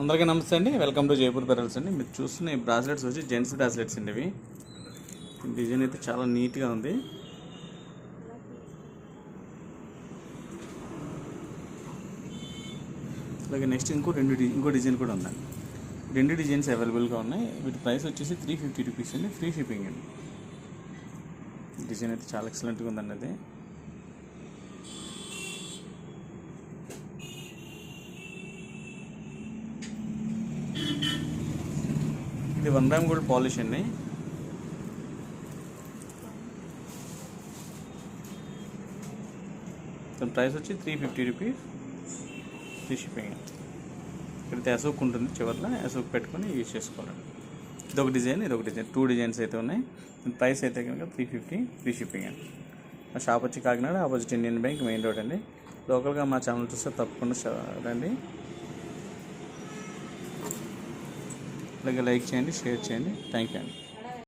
అందరికీ నమస్తే అండి. వెల్కమ్ టు జైపూర్ పెరల్స్ అండి. మీరు చూస్తున్న ఈ బ్రాస్లెట్స్ వచ్చి జెంట్స్ బ్రాస్లెట్స్ అండి ఇవి. డిజైన్ అయితే చాలా నీట్గా ఉంది. అలాగే నెక్స్ట్ ఇంకో రెండు ఇంకో డిజైన్ కూడా ఉందండి రెండు డిజైన్స్ అవైలబుల్గా ఉన్నాయి. వీటి ప్రైస్ వచ్చేసి త్రీ ఫిఫ్టీ రూపీస్ అండి. ఫ్రీ షిప్పింగ్ అండి. డిజైన్ అయితే చాలా ఎక్సలెంట్గా ఉందండి అది ఇది వన్ గ్రామ్ గోల్డ్ పాలిష్ అండి. దాని ప్రైస్ వచ్చి three fifty rupees. Free shipping. ఇక్కడ అశోక్ ఉంటుంది చివరిలో. అశోక్ పెట్టుకొని యూజ్ చేసుకోవాలండి ఇది ఒక డిజైన్ ఇది ఒక డిజైన్. టూ డిజైన్స్ అయితే ఉన్నాయి. ప్రైస్ అయితే కనుక త్రీ ఫిఫ్టీ ఫ్రీ షిప్పింగ్ అండి. మా షాప్ వచ్చి Kakinada opposite Indian bank main road అండి. లోకల్గా మా ఛానల్ చూస్తే తప్పకుండా రండి. అలాగే లైక్ చేయండి షేర్ చేయండి. థ్యాంక్ యూ అండి.